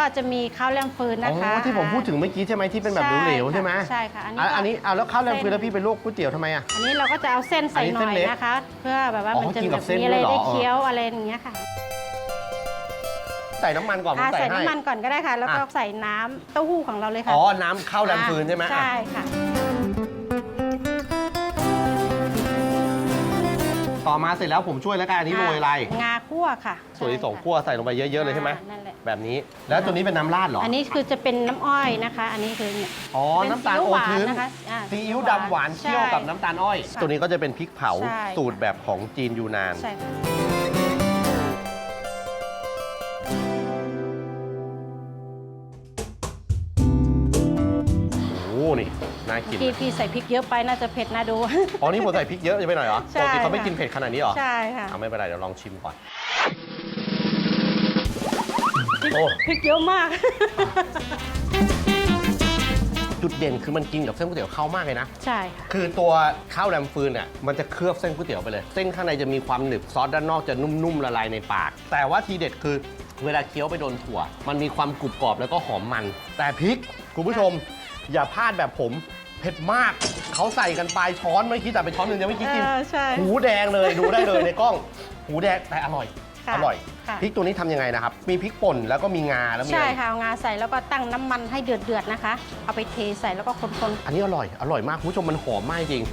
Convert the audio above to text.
ก็จะมีข้าวแรมฟืนอ๋นะคะอที่ผมพูดถึงเมื่อกี้ใช่ไหมที่เป็นแบบเหลวๆใช่ไหมใช่ค่ะอันนี้อะก็อันนี้เอาแล้วข้าวแรมฟืนเส้นแล้วพี่เป็นลวกก๋วยเตี๋ยวทำไมอะอันนี้เราก็จะเอาเส้นใส่อันนี้หเส้น่นอยเล็กนะคะ เพื่อแบบว่าอ๋อมันจะกินแบกับบเส้นมีอะไรด้วยเหรอได้เคี้ยวอะไรอย่างเงี้ยค่ะใส่น้ำมันก่อนผมอ่าใส่ใส่ให้น้ำมันก่อนก็ได้ค่ะ แล้วก็อะใส่น้ำเต้าหู้ของเราเลยค่ะอ๋อน้ำข้าวแรมฟืนใช่ไหมใช่ค่ะ ต่อมาเสร็จแล้วผมช่วยแล้วกันอันนี้โรยอะไร งาคั่วค่ะส่วนที่สองใช่ค่ะคั่วใส่ลงไปเยอะๆเลยใช่ไหมอ่านั่นแหละแบบนี้ แล้วตัวนี้เป็นน้ำราดเหรออันนี้คือจะเป็นน้ำอ้อยนะคะ อันนี้คือเนี่ยอ๋อเป็นน้ำตาลซีโออิ๊วหวานทึนนะคะอ่าซีอิ๊วดำหวานเคี่ยวกับน้ำตาลอ้อยค่ะตัวนี้ก็จะเป็นพริกเผาใช่สูตรแบบของจีนยูนานใช่ค่ะ นี่น่ากินพี่พี่ใส่พริกเยอะไปน่าจะเผ็ดน่าดู อ๋อ นี่ผมใส่พริกเยอะจะไปหน่อยเหรอใช่ปกติเขาไม่ค่ะกินเผ็ดขนาดนี้เหรอ ใช่ค่ะเอาไม่เป็นไรเดี๋ยวลองชิมก่อนพริกโอ้พริกเยอะมาก จุดเด่นคือมันกินกับเส้นก๋วยเตี๋ยวเข้ามากเลยนะ ใช่ค่ะ คือตัวข้าวแรมฟืนเนี่ยมันจะเคลือบเส้นก๋วยเตี๋ยวไปเลย เส้นข้างในจะมีความหนึบซอสด้านนอกจะนุ่มๆละลายในปาก แต่ว่าทีเด็ดคือเวลาเคี้ยวไปโดนถั่ว มันมีความกรุบกรอบแล้วก็หอมมัน แต่พริกคุณผู้ชม อย่าพลาดแบบผมเผ็ดมากเขาใส่กันปลายช้อนไม่คิดแต่เป็นช้อนหนึ่งยังไม่คิดกินเออใช่หูแดงเลยดูได้เลยในกล้อง หูแดงแต่อร่อยค่ะอร่อยค่ะ พริกตัวนี้ทำยังไงนะครับ มีพริกป่นแล้วก็มีงาแล้วมีใช่อะไรค่ะเอางาใส่แล้วก็ตั้งน้ำมันให้เดือดๆนะคะ เอาไปเทใส่แล้วก็คนอันนี้อร่อยอร่อยมากคุณผู้ชมมันหอมมากจริง